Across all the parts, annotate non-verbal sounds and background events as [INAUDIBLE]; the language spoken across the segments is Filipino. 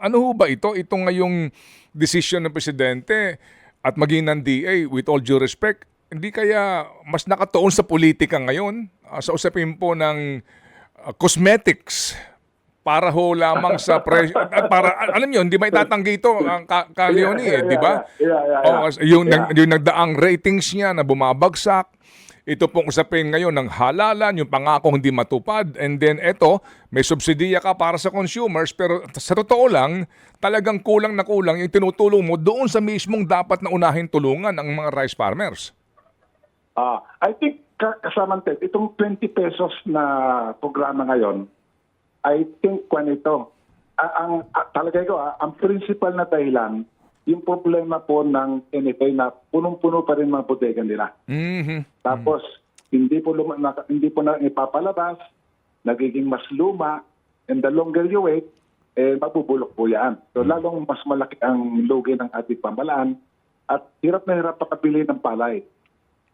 ano ho ba ito? Ito ngayong decision ng Presidente at maging ng DA, with all due respect, hindi kaya mas nakatuon sa politika ngayon ah, sa usapin po ng ah, cosmetics para ho lamang sa pre at [LAUGHS] para alam niyo hindi may tatanggi ito ang ka, ka Leonie, eh, di ba? Yeah, yeah, yeah. Oo, yung, Yeah. yung nagdaang ratings niya na bumabagsak. Ito pong usapin ngayon ng halalan, yung pangako hindi matupad. And then eto, may subsidiya ka para sa consumers pero sa totoo lang, talagang kulang na kulang yung tinutulong mo doon sa mismong dapat na unahin tulungan ang mga rice farmers. Ah, I think ka- kasama Ted, itong 20 pesos na programa ngayon, I think kung ito, ang a- talaga ko, ah, ang principal na dahilan, yung problema po ng NFA na punong-puno pa rin mga bodega nila. Mhm. Tapos hindi po luma, na, hindi po na ipapalabas, nagiging mas luma, and the longer you wait, eh mabubulok po yan. So lalong mas malaki ang lugi ng ating pamalaan at hirap na hirap pakabili ng palay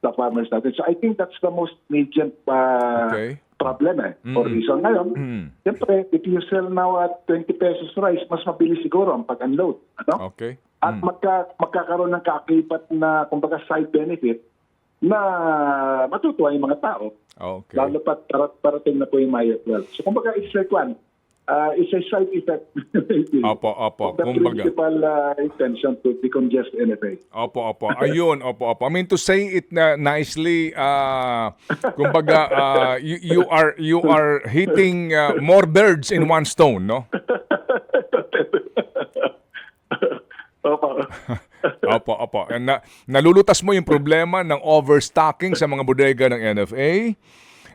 sa farmers natin. So I think that's the most urgent uh, Okay. problem eh, or reason. Ngayon, Mm. siyempre, if you sell now at 20 pesos rice, mas mabilis siguro ang pag-unload. Ano? Okay. At magka, magkakaroon ng kaakibat na, kumbaga, side benefit na matutuwa yung mga tao. Okay. Lalo pat para, parating na po yung Maya 12. So, kumbaga, it's like one. Uh, it's a side effect. [LAUGHS] Opo, opo. the Kumbaga. principal uh, intention to decongest NFA. Opo, opo. Ayun, opo, opo. I mean to say it na nicely, uh, kumbaga, uh, you, you are you are hitting uh, more birds in one stone, no? [LAUGHS] Opo. Opo. And na, nalulutas mo yung problema ng overstocking sa mga bodega ng NFA.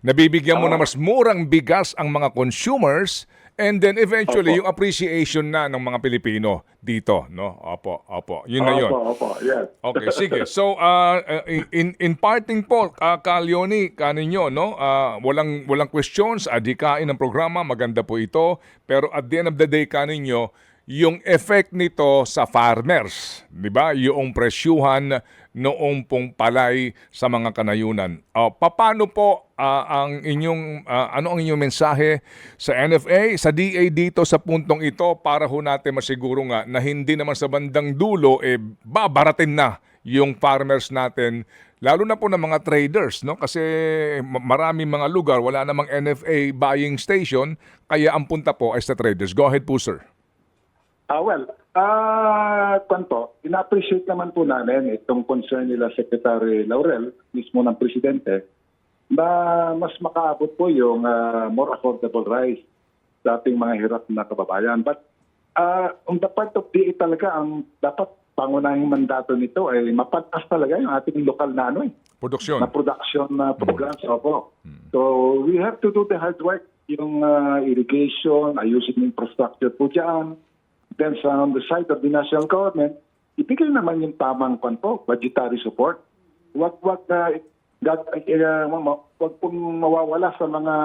Nabibigyan mo na mas murang bigas ang mga consumers and then eventually Opo. yung appreciation na ng mga Pilipino dito, no? Opo, opo. Yun na yun. Opo, opo. Yes. Okay, [LAUGHS] sige. So, uh, in in parting po, uh, Ka Leonie, kaninyo, no? Uh, walang walang questions, adikain ng programa, maganda po ito. Pero at the end of the day, kaninyo, yung effect nito sa farmers, di ba? Yung presyuhan noong pong palay sa mga kanayunan. Uh, paano po uh, ang inyong uh, ano ang inyong mensahe sa NFA, sa DA dito sa puntong ito para ho natin masiguro nga na hindi naman sa bandang dulo eh babaratin na yung farmers natin lalo na po ng mga traders no kasi ma- maraming mga lugar wala namang NFA buying station kaya ang punta po ay sa traders. Go ahead po sir. Ah, well, ah, uh, po, ina-appreciate naman po namin itong concern nila Secretary Laurel, mismo ng Presidente, na mas makaabot po yung ah, more affordable rice sa ating mga hirap na kababayan. But ah, on the part of DA talaga, ang dapat pangunahing mandato nito ay mapatas talaga yung ating lokal na ano eh, Produksyon. na production na programs. Opo. So we have to do the hard work, yung uh, irrigation, ayusin yung infrastructure po dyan. Then on the side of the national government, ibigay naman yung tamang kwan po, budgetary support. Wag wag uh, gag, uh, ma- wag pong mawawala sa mga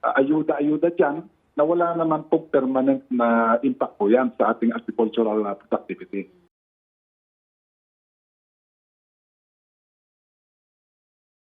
uh, ayuda-ayuda dyan na wala naman po permanent na impact po yan sa ating agricultural uh, productivity.